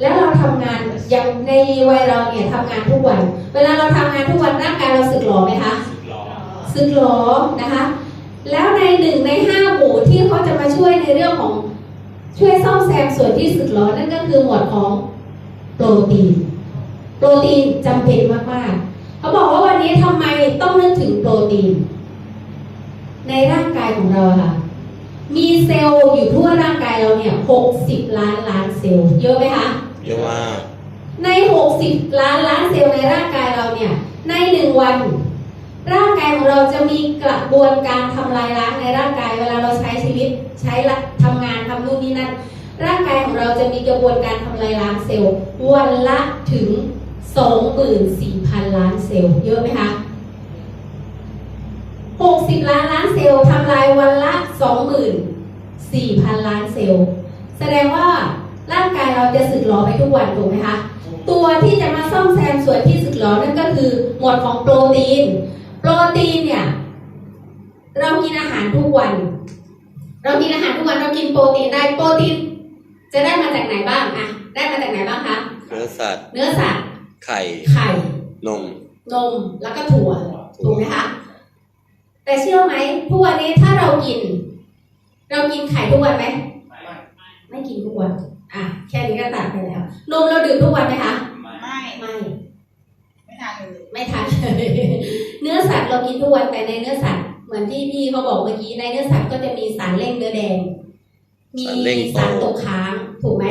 แล้วเราทำงานอย่างในวัยเราเนี่ยทำงานทุกวัน เวลาเราทำงานทุกวันร่างกายเราสึกหรอไหมคะล้อสึกหรอนะคะ แล้วในหนึ่งในห้าหมู่ที่เขาจะมาช่วยในเรื่องของช่วยซ่อมแซมส่วนที่สึกหรอนั่นก็คือหมวดของโปรตีน โปรตีนจำเป็นมากๆเขาบอกว่าวันนี้ทำไมต้องนึกถึงโปรตีน ในร่างกายของเราค่ะมีเซลล์อยู่ทั่วร่างกายเราเนี่ย 60 ล้านล้านเซลล์ เยอะไหมคะ เยอะมากใน 60 ล้านล้านเซลล์ในร่างกายเราเนี่ย ในหนึ่งวัน ร่างกายของเราจะมีกระบวนการทำลายล้างในร่างกาย เวลาเราใช้ชีวิตใช้ละทำงานทำนู่นนี่นั่นร่างกายของเราจะมีกระบวนการทำลายล้างเซลล์วันละถึง 24,000 ล้านเซลล์เยอะไหมคะ60 ล้านล้านเซลล์ทำลายวันละ 24,000 ล้านเซลล์แสดงว่า ร่างกายเราจะสึกหรอไปทุกวันถูกไหมคะ ตัวที่จะมาซ่อมแซมส่วนที่สึกหรอนั่นก็คือหมวดของโปรตีน โปรตีนเนี่ย เรากินอาหารทุกวัน เรากินอาหารทุกวันเรากินโปรตีนได้โปรตีน จะได้มาจากไหนบ้างอะได้มาจากไหนบ้างคะเนื้อสัตว์เนื้อสัตว์ไข่ไข่นมนมแล้วก็ถั่วถูกไหมคะแต่เชื่อไหมทุกวันนี้ถ้าเรากิน เรากินไข่ทุกวันไหมไม่กินทุกวัน อะแค่นี้ก็ตัดไปแล้ว นมเราดื่มทุกวันไหมคะ ไม่ไม่ ไม่ทานเลยไม่ทานเลยเนื้อสัตว์เรากินทุกวันแต่ในเนื้อสัตว์เหมือนที่พี่เขาบอกเมื่อกี้ในเนื้อสัตว์ก็จะมีสารเร่งเนื้อแดง มีสารเร่งโตสารตกค้างถูกไหม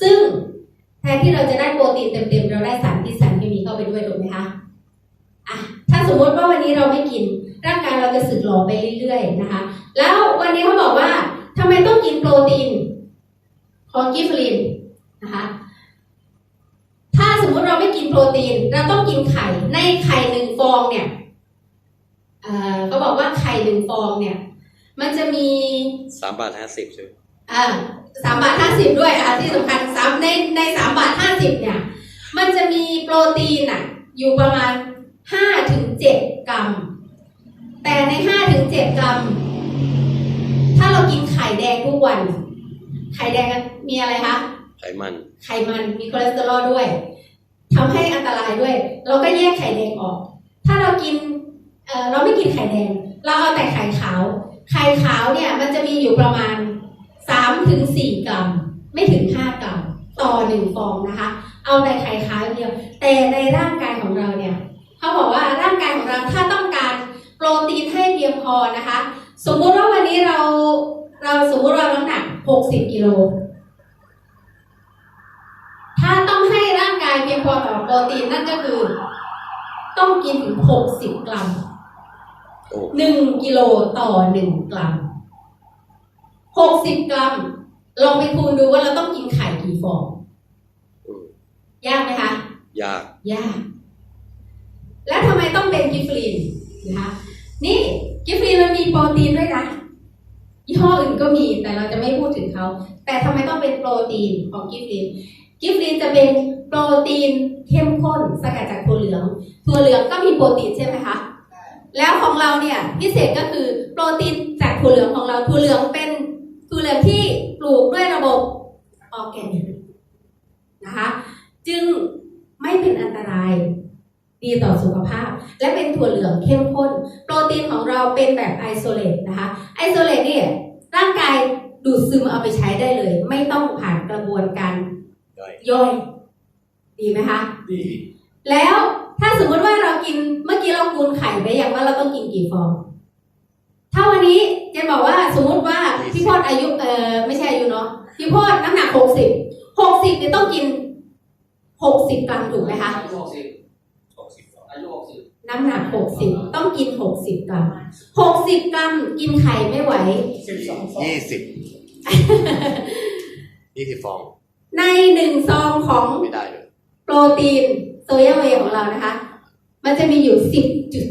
ซึ่งแทนที่เราจะได้โปรตีนเต็มๆเราได้สารพิษสารเคมีเข้าไปด้วยถูกไหมคะอะถ้าสมมติว่าวันนี้เราไม่กิน ร่างกายเราจะสึกหรอไปเรื่อยๆนะคะ แล้ววันนี้เขาบอกว่าทำไมต้องกินโปรตีน ของกิฟลินนะคะถ้าสมมุติเราไม่กินโปรตีน เราต้องกินไข่ในไข่หนึ่งฟองเนี่ยเอ่อเขาบอกว่าไข่หนึ่งฟองเนี่ย มันจะมีสามบาทห้าสิบใช่ไหมอ่าสามบาทห้าสิบด้วยอะที่สำคัญสามในในสามบาทห้าสิบเนี่ย มันจะมีโปรตีนอะ อยู่ประมาณห้าถึงเจ็ดกรัม แต่ในห้าถึงเจ็ดกรัม ถ้าเรากินไข่แดงทุกวัน ไข่แดงมีอะไรคะไขมัน ไขมันมีคอเลสเตอรอลด้วยทำให้อันตรายด้วย เราก็แยกไข่แดงออก ถ้าเรากินเอ่อเราไม่กินไข่แดง เราเอาแต่ไข่ขาว ไข่ขาวเนี่ยมันจะมีอยู่ประมาณ3ถึง4กรัม ไม่ถึง 5 กรัม ต่อหนึ่งฟองนะคะ เอาแต่ไข่ขาวอย่างเดียว แต่ในร่างกายของเราเนี่ยเขาบอกว่าร่างกายของเราถ้าต้องการโปรตีนให้เพียงพอนะคะ สมมุติว่าวันนี้เราเราสมมุติเราน้ำหนัก 60กิโล ถ้าต้องให้ร่างกายเพียงพอต่อโปรตีนนั่นก็คือ ต้องกินถึง60กรัมโอ้1กิโลต่อ1กรัม60กรัม ลองไปคูณดูว่าเราต้องกินไข่กี่ฟองอืมยากไหมคะ ยาก ยาก แล้วทำไมต้องเป็นกิฟลินนะคะ นี่กิฟลินมันมีโปรตีนด้วยนะ ยี่ห้ออื่นก็มีแต่เราจะไม่พูดถึงเขา แต่ทำไมต้องเป็นโปรตีนของกิฟลินกิฟลินจะเป็นโปรตีนเข้มข้นสกัดจากถั่วเหลือง ถั่วเหลืองก็มีโปรตีนใช่ไหมคะ แล้วของเราเนี่ยพิเศษก็คือโปรตีนจากถั่วเหลืองของเราถั่วเหลืองเป็นถั่วเหลืองที่ปลูกด้วยระบบออร์แกนิกนะคะ จึงไม่เป็นอันตรายดีต่อสุขภาพ และเป็นถั่วเหลืองเข้มข้น โปรตีนของเราเป็นแบบไอโซเลตนะคะ โซเลตเนี่ยร่างกายดูดซึมเอาไปใช้ได้เลย ไม่ต้องผ่านกระบวนการย่อยย่อย ดีไหมคะ ดี แล้วถ้าสมมติว่าเรากินเมื่อกี้เราคูณไข่ไปอย่างว่าเราต้องกินกี่ฟอง ถ้าวันนี้เจนบอกว่าสมมติว่าพี่พอดอายุเออไม่ใช่อายุเนาะพี่พอดน้ำหนักหกสิบหกสิบเนี่ยต้องกินหกสิบกรัมถูกไหมคะอายุหกสิบ หกสิบ อายุหกสิบ น้ำหนักหกสิบต้องกินหกสิบกรัมหกสิบกรัมกินไข่ไม่ไหวสิบสองฟองยี่สิบยี่สิบฟองในหนึ่งซองของไม่ได้เลยโปรตีนโซยาเวย์ของเรานะคะ มันจะมีอยู่สิบจุด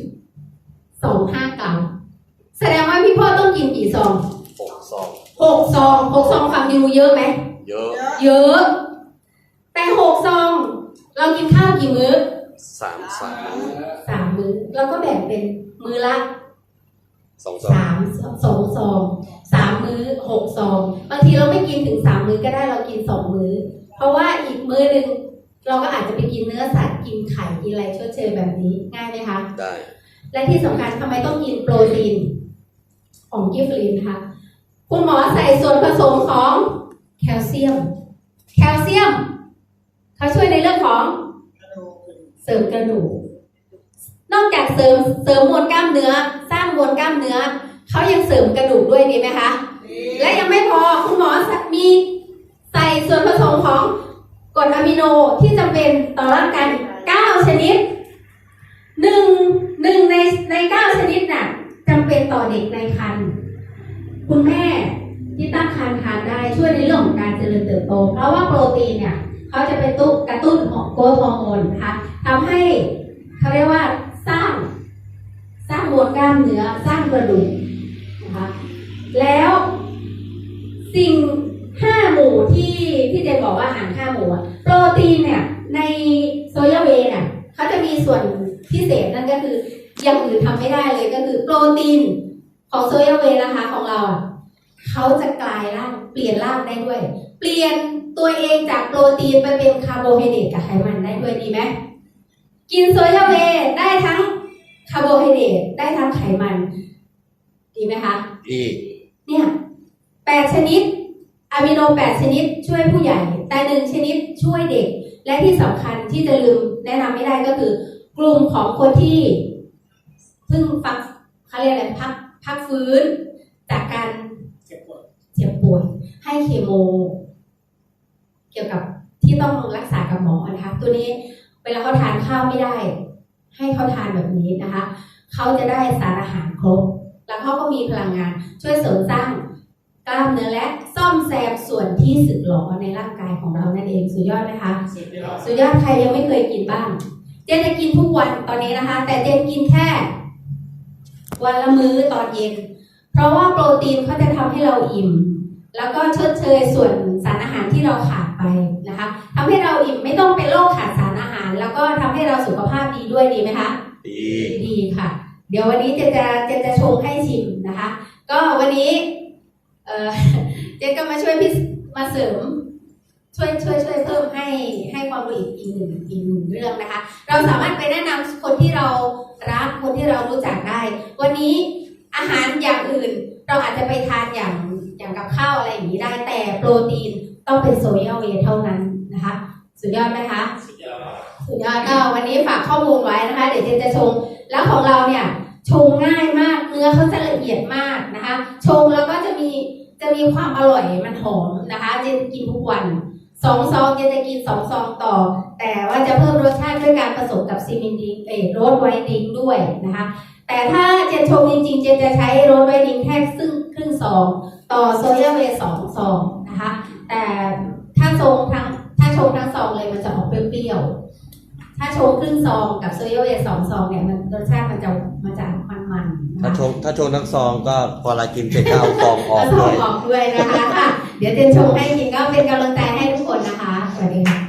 สองห้ากรัม แสดงว่าพี่พ่อต้องกินกี่ซอง หกซองหกซองหกซองฟังดูเยอะไหม เยอะ เยอะเยอะแต่หกซอง เรากินข้าวกี่มื้อ สามสามสามมื้อเราก็แบ่งเป็นมื้อละสองซองสามสองซองสามมื้อหกซองบางทีเราไม่กินถึงสามมื้อก็ได้เรากินสองมื้อ เพราะว่าอีมื้อหนึ่งเราก็อาจจะไปกินเนื้อสัตว์กินไข่กินอะไรชดเชยแบบนี้ง่ายไหมคะได้และที่สำคัญทำไมต้องกินโปรตีนของกิฟลินนะคะคุณหมอใส่ส่วนผสมของแคลเซียม แคลเซียมเขาช่วยในเรื่องของกระดูก เสริมกระดูก นอกจากเสริมเสริมมวลกล้ามเนื้อ สร้างมวลกล้ามเนื้อเขายังเสริมกระดูกด้วยดีไหมคะ และยังไม่พอคุณหมอมีใส่ส่วนผสมของกรดอะมิโนที่จำเป็นต่อร่างกาย9ชนิดหนึ่งหนึ่งในในเก้าชนิดน่ะจำเป็นต่อเด็กในครรภ์คุณแม่ที่ตั้งครรภ์ทานได้ช่วยในเรื่องของการเจริญเติบโต เพราะว่าโปรตีนเนี่ยเขาจะเป็นตุ้กระตุ้นของโกรทฮอร์โมนนะคะทำ ให้เขาเรียกว่าสร้าง สร้างมวลกล้ามเนื้อสร้างกระดูกนะคะแล้วสิ่งห้าหมู่ที่ที่เจนบอกว่าอาหารห้าหมู่อะโปรตีนเนี่ยในโซยาเวย์เนี่ยเขาจะมีส่วนพิเศษนั่นก็คืออย่างอื่นทำไม่ได้เลยก็คือโปรตีนของโซยาเวนะคะของเราอะเขาจะกลายร่างเปลี่ยนร่างได้ด้วย เปลี่ยนตัวเองจากโปรตีนไปเป็นคาร์โบไฮเดรตกับไขมันได้ด้วยดีไหม กินโซยาเวย์ได้ทั้งคาร์โบไฮเดรตได้ทั้งไขมัน ดีไหมคะดีเนี่ยแปดชนิดอะมิโนแปดชนิดช่วยผู้ใหญ่ แต่หนึ่งชนิดช่วยเด็ก และที่สำคัญที่จะลืมแนะนำไม่ได้ก็คือ กลุ่มของคนที่เพิ่งฟักเขาเรียกอะไรพักพักฟื้น จากการเจ็บปวดเจ็บป่วยให้เคโม เกี่ยวกับที่ต้องรักษากับหมอนะคะ ตัวนี้ เวลาเขาทานข้าวไม่ได้ ให้เขาทานแบบนี้นะคะเขาจะได้สารอาหารครบ แล้วเขาก็มีพลังงาน ช่วยเสริมสร้างกล้ามเนื้อและซ่อมแซมส่วนที่สึกหรอในร่างกายของเรานั่นเองสุดยอดไหมคะสุดยอดสุดยอดใครยังไม่เคยกินบ้าง เจนจะกินทุกวันตอนนี้นะคะ แต่เจนกินแค่ วันละมื้อตอนเย็น เพราะว่าโปรตีนเขาจะทำให้เราอิ่ม แล้วก็ชดเชยส่วนสารอาหารที่เราขาด ไปนะคะทำให้เราอิ่มไม่ต้องเป็นโรคขาดสารอาหาร แล้วก็ทำให้เราสุขภาพดีด้วยดีไหมคะ ดีดีค่ะ เดี๋ยววันนี้เจนจะเจนจะชงให้ชิมนะคะ ก็วันนี้เออเจนก็มาช่วยพี่มาเสริมช่วยช่วยช่วยเพิ่มให้ให้ความรู้อีกอีกหนึ่งอีกหนึ่งเรื่องนะคะ เราสามารถไปแนะนำคนที่เรารักคนที่เรารู้จักได้ วันนี้อาหารอย่างอื่น เราอาจจะไปทานอย่างอย่างกับข้าวอะไรอย่างนี้ได้แต่โปรตีน ต้องเป็นโซยาเวย์เท่านั้นนะคะ สุดยอดไหมคะ สุดยอดสุดยอดก็วันนี้ฝากข้อมูลไว้นะคะ เดี๋ยวเจนจะชง แล้วของเราเนี่ยชงง่ายมากเนื้อเขาจะละเอียดมากนะคะ ชงแล้วก็จะมีจะมีความอร่อยมันหอมนะคะ เจนกินทุกวันสองซองเจนจะกินสองซองต่อ แต่ว่าจะเพิ่มรสชาติด้วยการผสมกับซีมินดิงเออโรสไวท์ดิงด้วยนะคะ แต่ถ้าเจนชงจริงๆ เจนจะใช้โรสไวท์ดิงแค่ซึ่งครึ่งซอง ต่อโซยาเวสองซองนะคะ แต่ถ้าชงทั้งถ้าชงทั้งซองเลยมันจะออกเปรี้ยวๆถ้าชงครึ่งซองกับโซยาเวย์สองซองเนี่ยมันรสชาติมันจะมันจะมันๆนะคะถ้าชงถ้าชงทั้งซองก็พอเรากินเสร็จก็เอาซองออกแล้วเลส่งย ออกด้วยนะคะค่ะเดี๋ยวเจนชงให้กินก็เป็นกำลังใจให้ทุกคนนะคะสวัสดีค่ะ